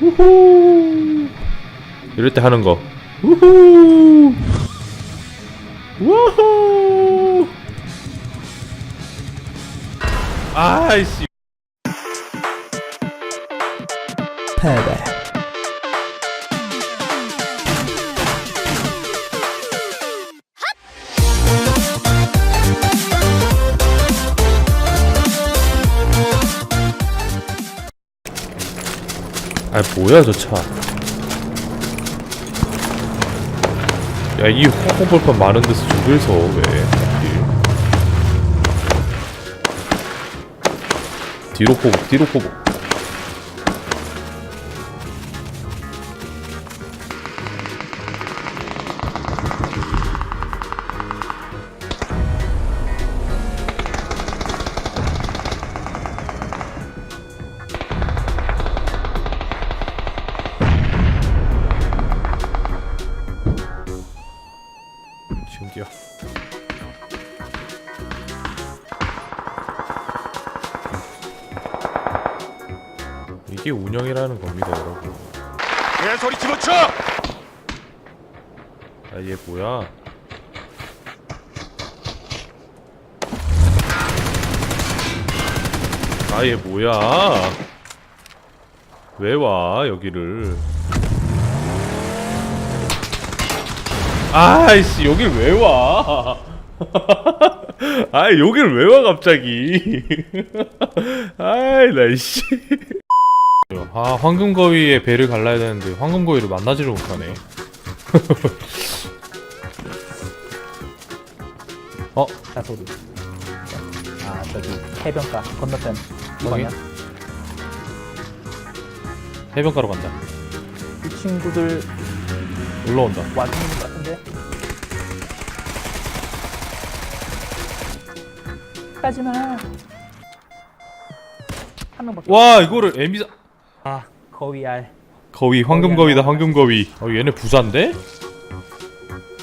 우후. 이럴 때 하는 거. 우후. 우후. 아이씨. 패배 아 뭐야 저 차. 야이 화공벌판 많은 데서 저길 서 왜? 뒤로 포복 뒤로 포복. 신기해. 이게 운영이라는 겁니다, 여러분. 개소리 집어쳐! 아, 얘 뭐야? 아, 얘 뭐야? 왜 와, 여기를? 아이씨, 여길 왜 와? 아, 여길 왜 와, 갑자기? 아이, 나, 이씨. 아, 황금거위의 배를 갈라야 되는데, 황금거위를 만나지를 못하네. 어? 차 소리 아 저기 해변가 건너편? 이거냐? 해변가로 간다. 이 친구들 올라온다. 와주는 것 같은데 까지마 한 명밖에 와, 이거를 에미사 아 거위 알 거위, 황금 거위다, 황금 거위. 어, 얘네 부자인데?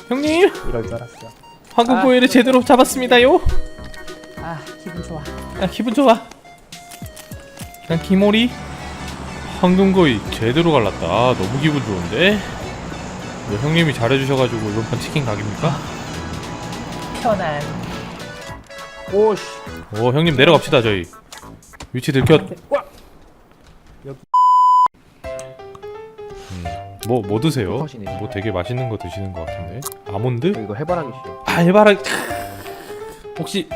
형님, 이럴 줄 알았어 황금거위를 제대로 잡았습니다요. 아 기분 좋아 아, 기분 좋아. 난 기모리 황금 거위 제대로 갈랐다. 아, 너무 기분 좋은데? 뭐 형님이 잘해주셔가지고 이번 판 치킨 각입니까? 편안 오씨 오, 형님 내려갑시다 저희. 위치 들켰. 와 뭐, 뭐 드세요? 컷이네. 뭐 되게 맛있는 거 드시는 것 같은데? 아몬드? 이거 해바라기 씨 아, 해바라기. 혹시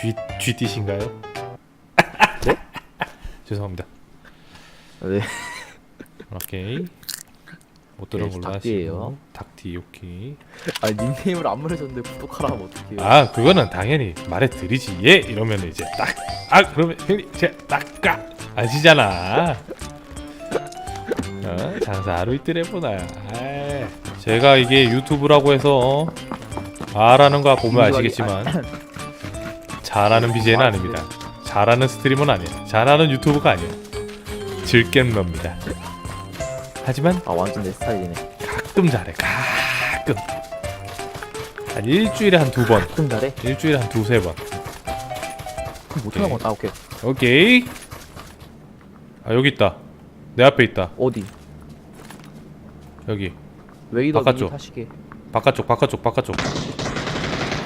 쥐 쥐띠신가요? 네? 죄송합니다. 네. 오케이. 못 들은 네, 걸로 닭띠예요. 하시고. 닭띠 오케이. 아 닉네임을 안 말해줬는데 구독하라 하면 어떡해요 아 그거는 당연히 말해드리지 예 이러면 이제 딱 아 그러면 형님 제가 딱까 아시잖아. 어, 장사 하루 이틀 해보나요. 아이, 제가 이게 유튜브라고 해서 아라는 거 보면 아시겠지만 잘하는 BJ는 아닙니다. 잘하는 스트리머는 아니에요. 잘하는 유튜브가 아니에요. 즐겜러입니다. 하지만 아 완전 내 스타일이네 가끔 잘해. 가끔. 한 일주일에 한 두 번. 좀 잘해? 일주일에 한 두세 번. 못하는 건아 오케이 오케이. 아 여기 있다. 내 앞에 있다. 어디? 여기. 웨이더 바깥쪽. 미니 타시게 바깥쪽 바깥쪽 바깥쪽.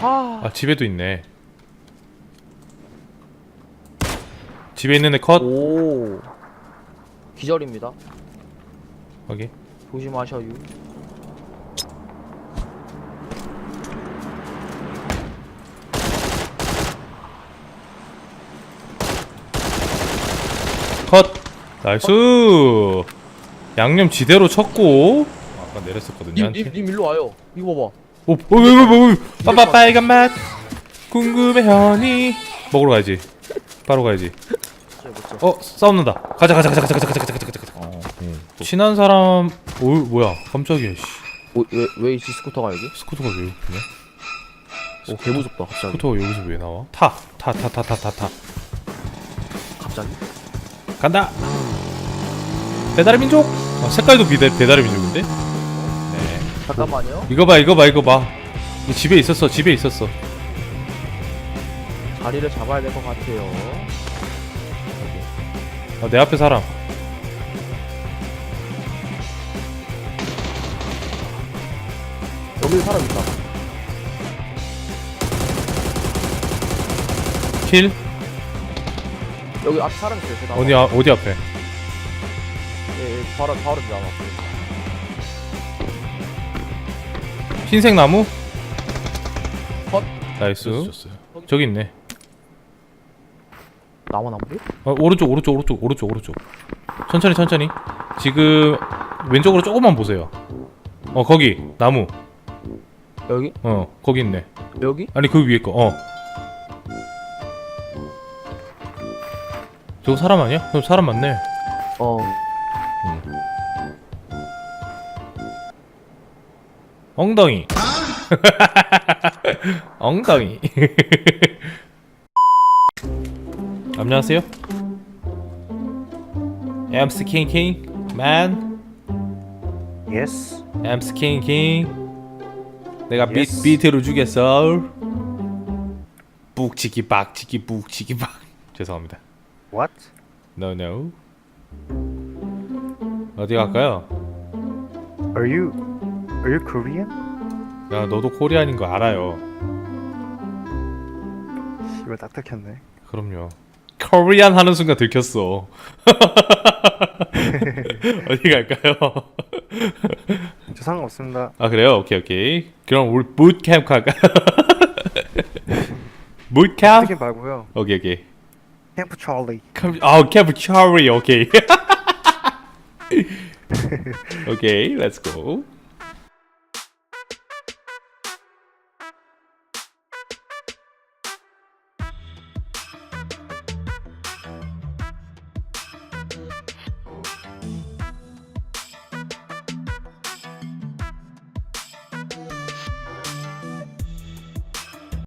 아 아 집에도 있네. 집에 있는 애 컷. 오 기절입니다 거기? 조심하셔요. 컷! 나이스! 양념 지대로 쳤고. 아, 아까 내렸었거든요 님, 님, 님 일로 와요. 이거 봐봐. 오오오오 어, 어, 빠빠 빨간 맛. 궁금해 허니. 먹으러 가야지. 바로 가야지. 어 싸우는다. 가자 가자 가자 가자 가자 가자 가자. 친한 사람. 오 뭐야 깜짝이야. 씨. 어, 왜, 왜 이 스쿠터가 여기? 스쿠터가 왜 여기냐? 오 개무섭다 갑자기 스쿠터가 여기서 왜 나와? 타. 타 타 타 타 타 타. 갑자기? 간다. 배달의 민족. 어, 색깔도 비대, 배달의 민족인데? 네. 잠깐만요 이거 봐 이거 봐 이거 봐. 이 집에 있었어 집에 있었어. 자리를 잡아야 될 것 같아요 어, 내 앞에 사람. 사람 있다. 킬 여기 앞 사람 있어요. 제가 어디 아, 어디 앞에 예, 예, 바로 바로 그 나와. 흰색 나무 컷. 나이스 저기 있네 나만 안 보여? 어, 오른쪽 오른쪽 오른쪽 오른쪽 오른쪽 천천히 천천히 지금 왼쪽으로 조금만 보세요 어 거기 나무 여기? 어 거기 있네 여기? 아니 그 위에 거어 저거 사람 아니야? 그럼 사람 맞네 어. 엉덩이 엉덩이 안녕하세요 I'm Skin King man Yes. I'm Skin King 내가 비, Yes. 비트로 죽였어 북치기 빡치기 북치기 빡 죄송합니다 What? No no 어디 갈까요? Are you Are you Korean? 야 너도 코리안인 거 알아요 이걸 딱딱했네. 그럼요. 코리안 하는 순간 들켰어. 어디 갈까요? 저 상관없습니다. 아 그래요? 오케이 오케이. 그럼 우리? 붓캠프? 특히 말고요. 오케이 오케이. 캠프 찰리. 캠프- 아 캠프 차리 오케이. 오케이, let's go.